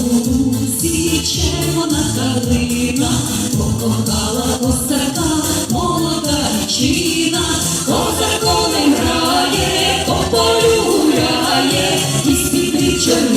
Бабусі червона калина, покохала косарка, молода дівчина, козарко не грає, по полю гуляє, і світличок.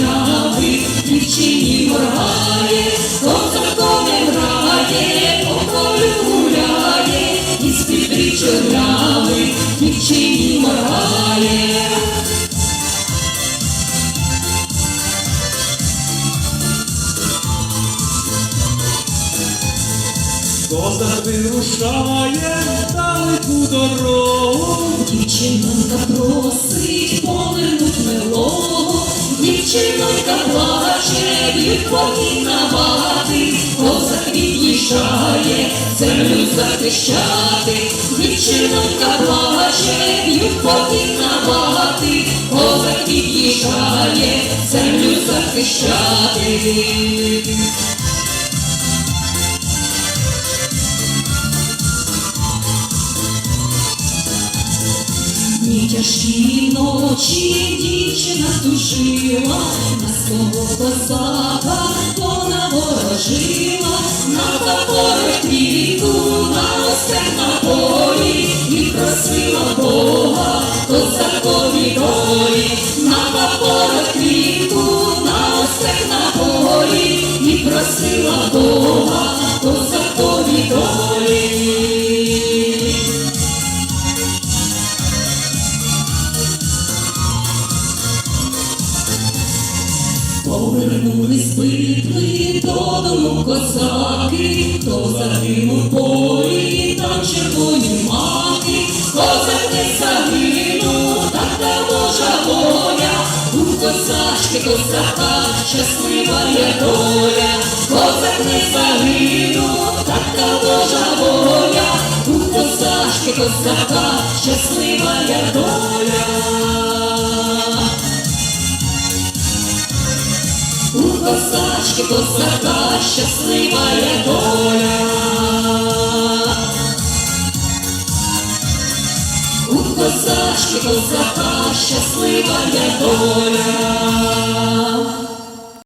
Козак вирушає далеку дорогу. Дівчинонька просить повернуть милого, дівчинонька плаче, коні набати, козак від'їжджає, землю захищати, дівчинонька плаче, коні набати, козак від'їжджає, землю захищати. Дні тяжкі ночі дівчина тужила, на свого козака вона ворожила, на топори квіту, на острах на полі, і просила Бога, козакові долі, на топори квіту, на острах на полі, і просила Бога, козакові долі. Повернулись битви додому козаки, хто загинув в полі, там червоні маки, козак не загинув, так та Божа воля, у козачки козака щаслива є доля, козак не загинув, так та Божа воля, у козачки козака щаслива є доля. У косачки косака щаслива є доля. У косачки косака щаслива є доля.